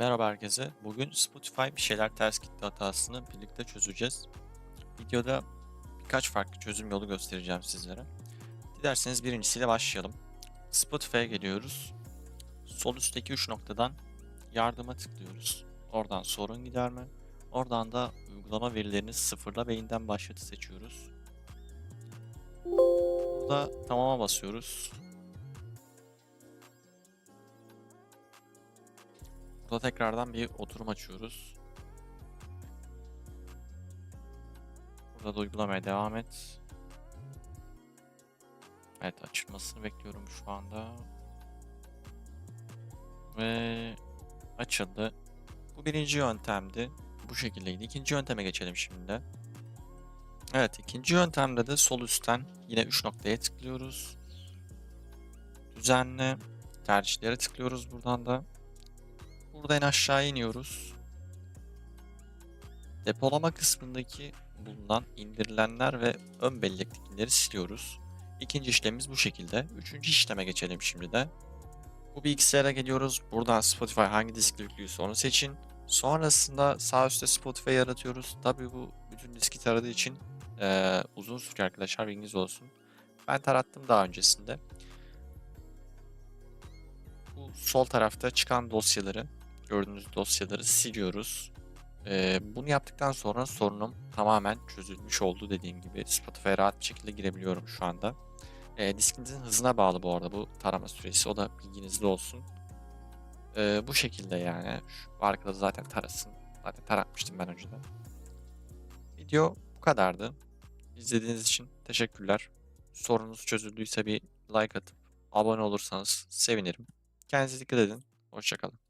Merhaba herkese. Bugün Spotify bir şeyler ters gitti hatasını birlikte çözeceğiz. Videoda birkaç farklı çözüm yolu göstereceğim sizlere. Dilerseniz birincisiyle başlayalım. Spotify'a geliyoruz. Sol üstteki 3 noktadan yardıma tıklıyoruz. Oradan sorun giderme. Oradan da uygulama verilerini sıfırla ve yeniden başlatı seçiyoruz. Burada tamama basıyoruz. Burada tekrardan bir oturum açıyoruz. Burada da uygulamaya devam et. Evet açılmasını bekliyorum şu anda. Ve açıldı. Bu birinci yöntemdi. Bu şekildeydi. İkinci yönteme geçelim şimdi. Evet ikinci yöntemde de sol üstten yine 3 noktaya tıklıyoruz. Düzenle tercihlere tıklıyoruz buradan da. Burada en aşağı iniyoruz. Depolama kısmındaki bulunan indirilenler ve ön bellektekileri siliyoruz. İkinci işlemimiz bu şekilde. Üçüncü işleme geçelim şimdi de. Bu bilgisayara geliyoruz. Buradan Spotify hangi diskle yüklüyse onu seçin. Sonrasında sağ üstte Spotify yaratıyoruz. Tabii bu bütün diski taradığı için eee, uzun sürüyor arkadaşlar bilginiz olsun. Ben tarattım daha öncesinde. Bu sol tarafta çıkan dosyaları gördüğünüz dosyaları siliyoruz. Ee, bunu yaptıktan sonra sorunum tamamen çözülmüş oldu dediğim gibi. Spotify'a rahat bir şekilde girebiliyorum şu anda. Ee, diskinizin hızına bağlı bu arada bu tarama süresi. O da bilginizde olsun. Ee, bu şekilde yani. Şu arkada zaten tarasın. Zaten taratmıştım ben önceden. Video bu kadardı. İzlediğiniz için teşekkürler. Sorunuz çözüldüyse bir like atıp abone olursanız sevinirim. Kendinize dikkat edin. Hoşçakalın.